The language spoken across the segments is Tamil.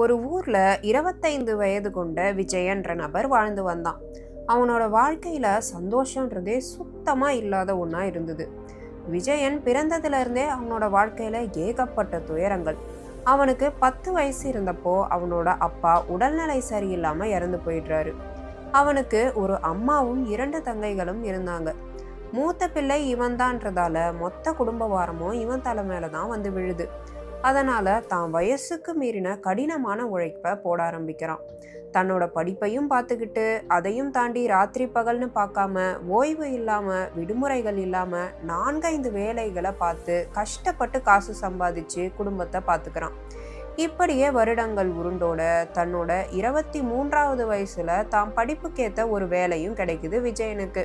ஒரு ஊரில் இருபத்தைந்து வயது கொண்ட விஜயன்ற நபர் வாழ்ந்து வந்தான். அவனோட வாழ்க்கையில் சந்தோஷன்றதே சுத்தமாக இல்லாத ஒன்றா இருந்தது. விஜயன் பிறந்ததுலேருந்தே அவனோட வாழ்க்கையில் ஏகப்பட்ட துயரங்கள். அவனுக்கு பத்து வயசு இருந்தப்போ அவனோட அப்பா உடல்நிலை சரியில்லாமல் இறந்து போயிடுறாரு. அவனுக்கு ஒரு அம்மாவும் இரண்டு தங்கைகளும் இருந்தாங்க. மூத்த பிள்ளை இவன்தான்றதால மொத்த குடும்ப வாரமும் இவன் தலை மேலே தான் வந்து விழுது. அதனால் தான் வயசுக்கு மீறின கடினமான உழைப்பை போட ஆரம்பிக்கிறான். தன்னோட படிப்பையும் பார்த்துக்கிட்டு அதையும் தாண்டி ராத்திரி பகல்னு பார்க்காம ஓய்வு இல்லாமல் விடுமுறைகள் இல்லாமல் நான்கைந்து வேலைகளை பார்த்து கஷ்டப்பட்டு காசு சம்பாதிச்சு குடும்பத்தை பார்த்துக்கிறான். இப்படியே வருடங்கள் உருண்டோட தன்னோட இருபத்தி மூன்றாவது வயசுல தான் படிப்புக்கேத்த ஒரு வேலையும் கிடைக்குது விஜயனுக்கு.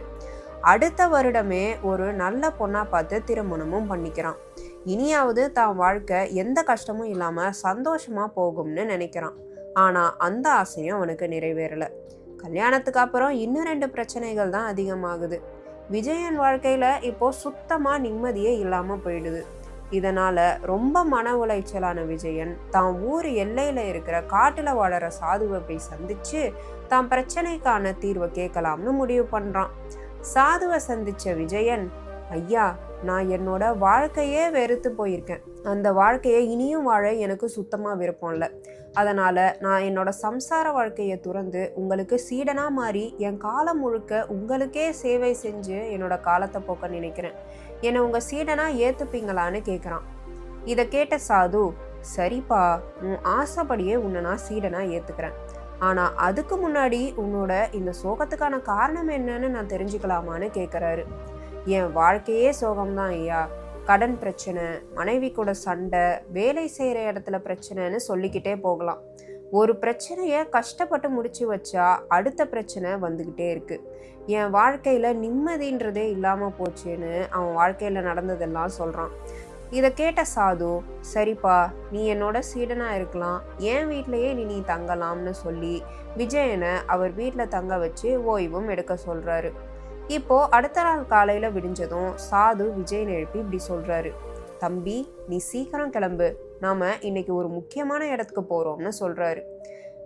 அடுத்த வருடமே ஒரு நல்ல பொண்ணா பார்த்து திருமணமும் பண்ணிக்கிறான். இனியாவது தான் வாழ்க்கை எந்த கஷ்டமும் இல்லாமல் சந்தோஷமாக போகும்னு நினைக்கிறான். ஆனால் அந்த ஆசையும் அவனுக்கு நிறைவேறல. கல்யாணத்துக்கு அப்புறம் இன்னும் ரெண்டு பிரச்சனைகள் தான் அதிகமாகுது. விஜயன் வாழ்க்கையில் இப்போ சுத்தமாக நிம்மதியே இல்லாமல் போயிடுது. இதனால் ரொம்ப மன உளைச்சலான விஜயன் தான் ஊர் எல்லையில் இருக்கிற காட்டில் வாழற சாதுவை போய் சந்திச்சு தான் பிரச்சனைக்கான தீர்வை கேட்கலாம்னு முடிவு பண்ணுறான் சாதுவை சந்தித்த விஜயன் ஐயா நான் என்னோட வாழ்க்கையே வெறுத்து போயிருக்கேன். அந்த வாழ்க்கையை இனியும் வாழ எனக்கு சுத்தமாக விருப்பம் இல்லை. அதனால் நான் என்னோட சம்சார வாழ்க்கையை துறந்து உங்களுக்கு சீடனாக மாறி என் காலம் முழுக்க உங்களுக்கே சேவை செஞ்சு என்னோட காலத்தை போக்க நினைக்கிறேன். என்னை உங்கள் சீடனாக ஏற்றுப்பீங்களான்னு கேட்குறான் இதை கேட்ட சாது சரிப்பா உன் ஆசைப்படியே உன்னை நான் சீடனாக ஏற்றுக்கிறேன் ஆனால் அதுக்கு முன்னாடி உன்னோட இந்த சோகத்துக்கான காரணம் என்னன்னு நான் தெரிஞ்சுக்கலாமான்னு கேட்குறாரு என் வாழ்க்கையே சோகம்தான் ஐயா. கடன் பிரச்சனை மனைவி கூட சண்டை வேலை செய்கிற இடத்துல பிரச்சனைன்னு சொல்லிக்கிட்டே போகலாம். ஒரு பிரச்சனையை கஷ்டப்பட்டு முடிச்சு வச்சா அடுத்த பிரச்சனை வந்துக்கிட்டே இருக்கு. என் வாழ்க்கையில் நிம்மதின்றதே இல்லாமல் போச்சுன்னு அவன் வாழ்க்கையில் நடந்ததெல்லாம் சொல்கிறான் இதை கேட்ட சாது சரிப்பா நீ என்னோட சீடனாக இருக்கலாம் என் வீட்லயே நீ நீ தங்கலாம்னு சொல்லி விஜயனை அவர் வீட்டில் தங்க வச்சு ஓய்வும் எடுக்க சொல்றாரு. இப்போ அடுத்த நாள் காலையில விடிஞ்சதும் சாது விஜயன் எழுப்பி இப்படி சொல்றாரு. தம்பி நீ சீக்கிரம் கிளம்பு. நாம இன்னைக்கு ஒரு முக்கியமான இடத்துக்கு போறோம்னு சொல்றாரு.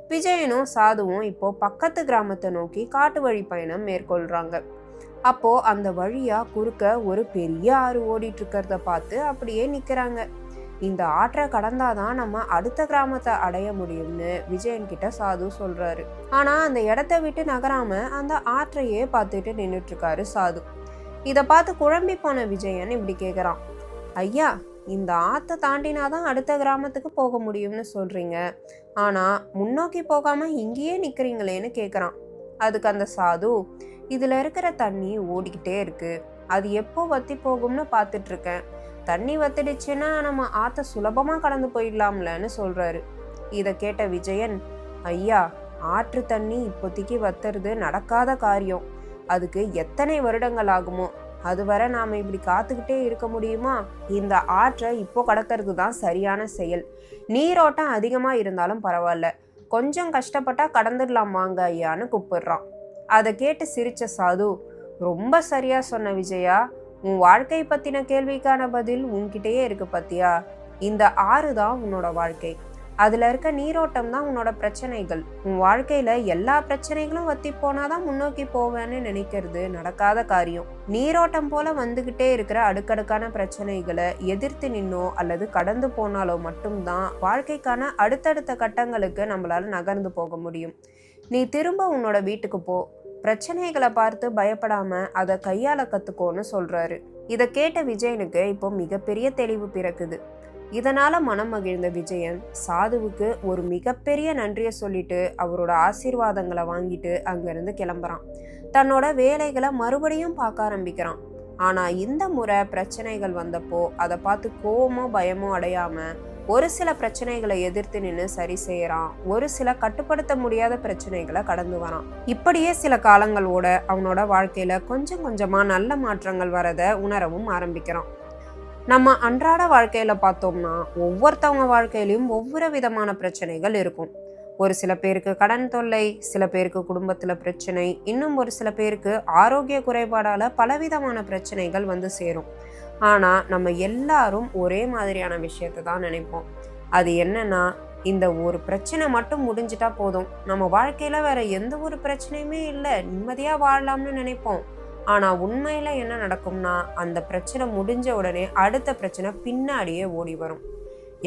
விஜயனும் சாதுவும் இப்போ பக்கத்து கிராமத்தை நோக்கி காட்டு வழி பயணம் மேற்கொள்றாங்க. அப்போ அந்த வழியா குறுக்க ஒரு பெரிய ஆறு ஓடிட்டு இருக்கிறத பார்த்து அப்படியே நிக்கிறாங்க. இந்த ஆற்றை கடந்தாதான் நம்ம அடுத்த கிராமத்தை அடைய முடியும்னு விஜயன் கிட்ட சாது சொல்றாரு. ஆனா அந்த இடத்த விட்டு நகராம அந்த ஆற்றையே பார்த்துட்டு நின்றுட்டு இருக்காரு சாது. இதை பார்த்து குழம்பி போன விஜயன் இப்படி கேக்குறான். ஐயா இந்த ஆற்றை தாண்டினாதான் அடுத்த கிராமத்துக்கு போக முடியும்னு சொல்றீங்க. ஆனா முன்னோக்கி போகாம இங்கேயே நிக்கிறீங்களேன்னு கேக்குறான். அதுக்கு அந்த சாது இதுல இருக்கிற தண்ணி ஓடிக்கிட்டே இருக்கு. அது எப்போ வத்தி போகும்னு பார்த்துட்டு இருக்கேன் தண்ணி வத்திடுச்சுன்னா நம்ம ஆத்த சுலபமாக கடந்து போயிடலாம்லன்னு சொல்கிறாரு இதை கேட்ட விஜயன் ஐயா ஆற்று தண்ணி இப்போதைக்கு வத்துறது நடக்காத காரியம். அதுக்கு எத்தனை வருடங்கள் ஆகுமோ? அதுவரை நாம் இப்படி காத்துக்கிட்டே இருக்க முடியுமா? இந்த ஆற்றை இப்போ கடக்கிறது தான் சரியான செயல். நீரோட்டம் அதிகமாக இருந்தாலும் பரவாயில்ல. கொஞ்சம் கஷ்டப்பட்டா கடந்துடலாம் வாங்க ஐயான்னு கூப்பிடுறான். அதை கேட்டு சிரிச்ச சாது ரொம்ப சரியா சொன்ன விஜயா. உன் வாழ்க்கை பத்தின கேள்விக்கான பதில் உன்கிட்டயே இருக்கு பத்தியா? இந்த ஆறு தான் உன்னோட வாழ்க்கை. அதுல இருக்க நீரோட்டம் தான் உன்னோட பிரச்சனைகள். உன் வாழ்க்கையில எல்லா பிரச்சனைகளும் வத்தி போனாதான் முன்னோக்கி போவேன்னு நினைக்கிறது நடக்காத காரியம். நீரோட்டம் போல வந்துகிட்டே இருக்கிற அடுக்கடுக்கான பிரச்சனைகளை எதிர்த்து நின்னோ அல்லது கடந்து போனாலோ மட்டும்தான் வாழ்க்கைக்கான அடுத்தடுத்த கட்டங்களுக்கு நம்மளால நகர்ந்து போக முடியும். நீ திரும்ப உன்னோட வீட்டுக்கு போ. பிரச்சனைகளை பார்த்து பயப்படாம அதை கையாள கத்துக்கோன்னு சொல்றாரு. இதை கேட்ட விஜயனுக்கு இப்போ மிகப்பெரிய தெளிவு பிறக்குது. இதனால மனம் மகிழ்ந்த விஜயன் சாதுவுக்கு ஒரு மிகப்பெரிய நன்றியை சொல்லிட்டு அவரோட ஆசீர்வாதங்களை வாங்கிட்டு அங்கிருந்து கிளம்புறான். தன்னோட வேலைகளை மறுபடியும் பார்க்க ஆரம்பிக்கிறான். ஆனா இந்த முறை பிரச்சனைகள் வந்தப்போ அதை பார்த்து கோவமோ பயமோ அடையாம ஒரு சில பிரச்சனைகளை எதிர்த்து நின்று சரி செய்யறான். ஒரு சில கட்டுப்படுத்த முடியாத பிரச்சனைகளை கடந்து வரான். இப்படியே சில காலங்களோட அவனோட வாழ்க்கையில கொஞ்சம் கொஞ்சமா நல்ல மாற்றங்கள் வரத உணரவும் ஆரம்பிக்கிறான். நம்ம அன்றாட வாழ்க்கையில பார்த்தோம்னா ஒவ்வொருத்தவங்க வாழ்க்கையிலும் ஒவ்வொரு விதமான பிரச்சனைகள் இருக்கும். ஒரு சில பேருக்கு கடன் தொல்லை சில பேருக்கு குடும்பத்துல பிரச்சனை இன்னும் ஒரு சில பேருக்கு ஆரோக்கிய குறைபாடால பலவிதமான பிரச்சனைகள் வந்து சேரும். ஆனால் நம்ம எல்லாரும் ஒரே மாதிரியான விஷயத்தை தான் நினைப்போம். அது என்னன்னா இந்த ஒரு பிரச்சனை மட்டும் முடிஞ்சிட்டா போதும். நம்ம வாழ்க்கையில் வேற எந்த ஒரு பிரச்சனையுமே இல்லை. நிம்மதியாக வாழலாம்னு நினைப்போம். ஆனால் உண்மையில் என்ன நடக்கும்னா அந்த பிரச்சனை முடிஞ்ச உடனே அடுத்த பிரச்சனை பின்னாடியே ஓடி வரும்.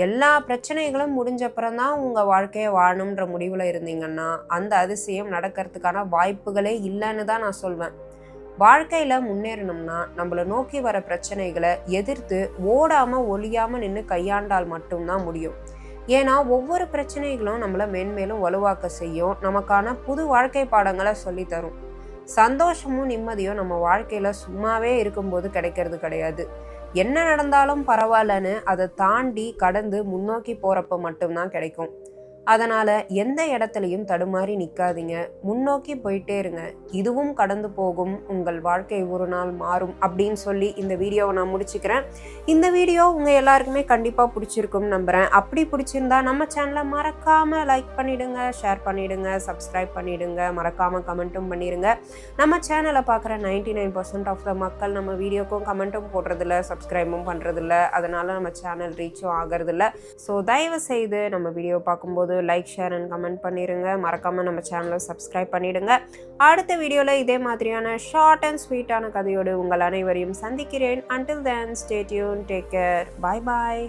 எல்லா பிரச்சனைகளும் முடிஞ்சப்புறம் தான் உங்கள் வாழ்க்கையை வாழணுன்ற முடிவில் இருந்தீங்கன்னா அந்த அதிசயம் நடக்கிறதுக்கான வாய்ப்புகளே இல்லைன்னு தான் நான் சொல்வேன். வாழ்க்கையில முன்னேறணும்னா நம்மள நோக்கி வர பிரச்சனைகளை எதிர்த்து ஓடாம ஒழியாமல் நின்று கையாண்டால் மட்டும்தான் முடியும். ஏன்னா ஒவ்வொரு பிரச்சனைகளும் நம்மளை மேன்மேலும் வலுவாக்க செய்யும். நமக்கான புது வாழ்க்கை பாடங்களை சொல்லி தரும். சந்தோஷமும் நிம்மதியும் நம்ம வாழ்க்கையில சும்மாவே இருக்கும்போது கிடைக்கிறது கிடையாது. என்ன நடந்தாலும் பரவாயில்லன்னு அதை தாண்டி கடந்து முன்னோக்கி போறப்ப மட்டும்தான் கிடைக்கும். அதனால் எந்த இடத்துலையும் தடுமாறி நிற்காதீங்க முன்னோக்கி போயிட்டே இருங்க. இதுவும் கடந்து போகும். உங்கள் வாழ்க்கை ஒரு நாள் மாறும் அப்படின்னு சொல்லி இந்த வீடியோவை நான் முடிச்சுக்கிறேன். இந்த வீடியோ உங்கள் எல்லாருக்குமே கண்டிப்பாக பிடிச்சிருக்கும்னு நம்புறேன். அப்படி பிடிச்சிருந்தா நம்ம சேனலை மறக்காமல் லைக் பண்ணிவிடுங்க ஷேர் பண்ணிவிடுங்க சப்ஸ்கிரைப் பண்ணிவிடுங்க மறக்காமல் கமெண்ட்டும் பண்ணிடுங்க நம்ம சேனலை பார்க்குற ninety nine percent of the மக்கள் நம்ம வீடியோக்கும் கமெண்ட்டும் போடுறதில்ல சப்ஸ்கிரைபும் பண்ணுறதில்ல அதனால் நம்ம சேனல் ரீச்சும் ஆகிறதில்ல. ஸோ தயவு செய்து நம்ம வீடியோ பார்க்கும்போது லைக் ஷேர் அண்ட் கமெண்ட் பண்ணிடுங்க மறக்காமல் நம்ம சேனலை சப்ஸ்கிரைப் பண்ணிவிடுங்க அடுத்த வீடியோவில் இதே மாதிரியான ஷார்ட் அண்ட் ஸ்வீட்டான கதையோடு உங்கள் அனைவரையும் சந்திக்கிறேன். Until then stay tuned take care bye bye